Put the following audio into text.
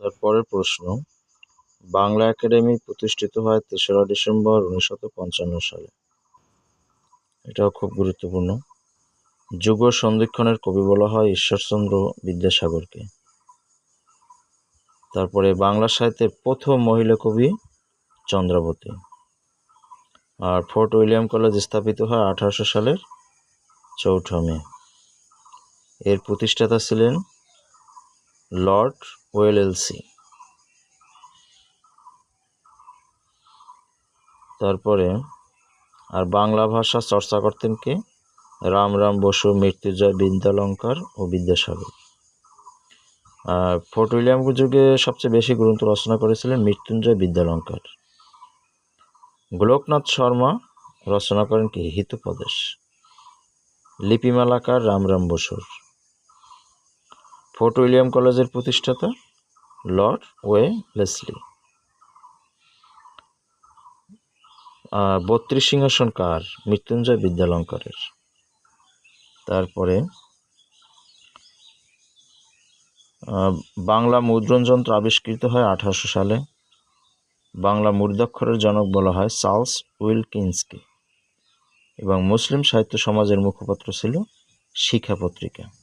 তারপরের প্রশ্ন, বাংলা একাডেমি প্রতিষ্ঠিত হয় তেসরা ডিসেম্বর উনিশশো পঞ্চান্ন সালে। এটাও খুব গুরুত্বপূর্ণ। যুগ সন্ধিক্ষণের কবি বলা হয় ঈশ্বরচন্দ্র বিদ্যাসাগরকে। তারপরে বাংলা সাহিত্যের প্রথম মহিলা কবি চন্দ্রাবতী। আর ফোর্ট উইলিয়াম কলেজ স্থাপিত হয় আঠারোশো সালের চৌঠা মে। এর প্রতিষ্ঠাতা ছিলেন লর্ড ওয়েলেলসি তারপরে, আর বাংলা ভাষা চর্চা করতেন কে? রাম রাম বসু মৃত্যুজয় বিদ্যালঙ্কার ও বিদ্যাসাগর। আর ফোর্ট উইলিয়াম যুগে সবচেয়ে বেশি গ্রন্থ রচনা করেছিলেন মৃত্যুঞ্জয় বিদ্যালঙ্কার। গোলকনাথ শর্মা রচনা করেন কি? হিতোপদেশ। লিপিমালাকার রামরাম বসুর। ফোর্ট উইলিয়াম কলেজের প্রতিষ্ঠাতা লর্ড ওয়ে লেসলি। বত্রিশ সিংহাসন কার? মৃত্যুঞ্জয় বিদ্যালঙ্কারের। তারপরে বাংলা মুদ্রণ যন্ত্র আবিষ্কৃত হয় আঠারোশো সালে। বাংলা মূর্ধাক্ষরের জনক বলা হয় চার্লস উইলকিন্সকে। এবং মুসলিম সাহিত্য সমাজের মুখপাত্র ছিল শিখা পত্রিকা।